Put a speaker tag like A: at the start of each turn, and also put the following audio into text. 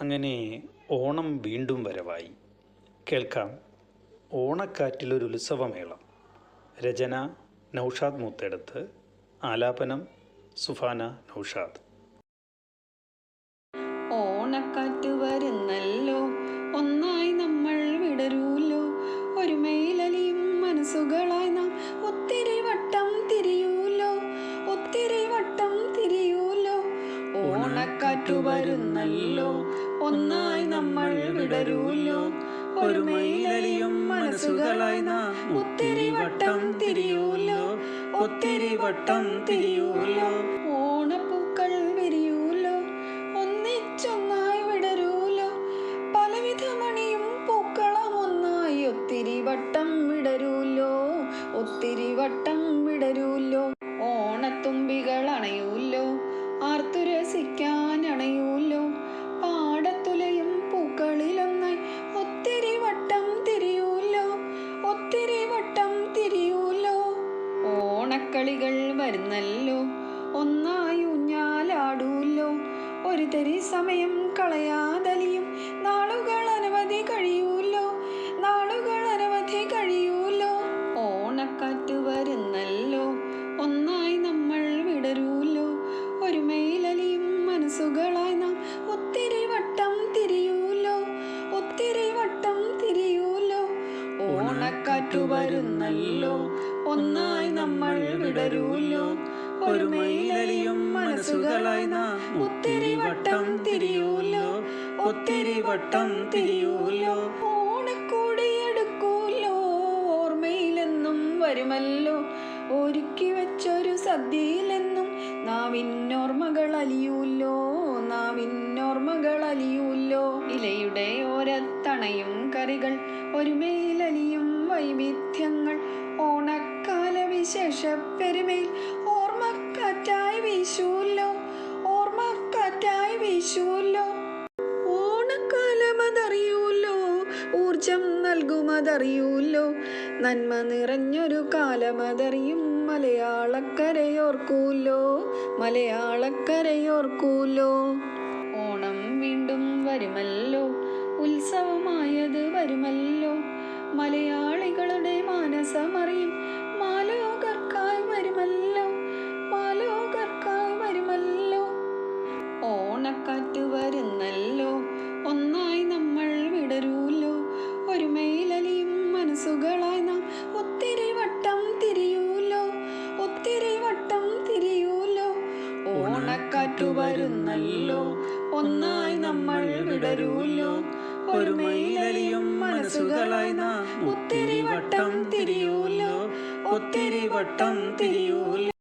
A: അങ്ങനെ ഓണം വീണ്ടും വരവായി. കേൾക്കാം. ഓണക്കാറ്റിലൊരു ഉത്സവമേളം. രചന നൗഷാദ് മൂത്തെടുത്ത്. ആലാപനം സുഫാന നൗഷാദ്.
B: ഓണക്കാറ്റ് വരുന്നല്ലോ ഒന്നായി നമ്മൾ വിടരൂല്ലോ. ഒരു മേലലിയും മനസ്സുകളായി നാം ഒത്തിരി വട്ടം തിരിയൂല്ലോ. ഒത്തിരി വട്ടം തിരിയൂല്ലോ. ഓണപ്പൂക്കൾ വിരിയൂല്ലോ. ഒന്നിച്ചൊന്നായി വിടരൂല്ലോ. പലവിധ മണിയും പൂക്കളം ഒന്നായി ഒത്തിരി വട്ടം വിടരൂല്ലോ. ഒത്തിരി വട്ടം വിടരൂല്ലോ. ഓണത്തുമ്പികൾ അണയൂല്ലോ ഒത്തിരി വട്ടം തിരിയൂല്ലോ ഓണക്കളികൾ വരുന്നല്ലോ ഒന്നായി ഊഞ്ഞാലാടൂല്ലോ ഒരു തരി സമയം കളയാതലിയും നാളുകൾ അനവധി വരുന്നല്ലോ ഒന്നായി നമ്മൾ വിടരൂല്ലോ ഒരു മയിലലിയും മനസ്സുകളായി നാം ഒത്തിരി വട്ടം തിരിയൂല്ലോ ഒത്തിരി വട്ടം തിരിയൂല്ലോ ഓണക്കൂടിയെടുക്കൂല്ലോ ഓർമ്മയിലെന്നും വരുമല്ലോ. ഒരുക്കി വെച്ചൊരു സദ്യയിലെന്നും നാവിന്നോർമ്മകൾ അലിയൂല്ലോ നാവിന്നോർമ്മകൾ അലിയൂല്ലോ ഇലയുടെ ഓരത്തണയും കറികൾ ഒരു ഓണക്കാല വിശേഷ പെരുമയിൽ ഓർമ്മക്കാറ്റായി വീശൂല്ലോ ഓർമ്മക്കാറ്റായി വീശൂല്ലോ ഓണക്കാലമതറിയൂല്ലോ ഊർജം നൽകുമതറിയൂല്ലോ നന്മ നിറഞ്ഞൊരു കാലമതറിയും മലയാളക്കരയോർക്കൂല്ലോ മലയാളക്കരയോർക്കൂല്ലോ ഓണം വീണ്ടും വരുമല്ലോ ഉത്സവമായത് വരുമല്ലോ. മലയാളികളുടെ മാനസമറിയും വിടരൂല്ലോ ഒരു മേലലിയും മനസ്സുകളായി നാം ഒത്തിരി വട്ടം തിരിയൂല്ലോ ഒത്തിരി വട്ടം തിരിയൂല്ലോ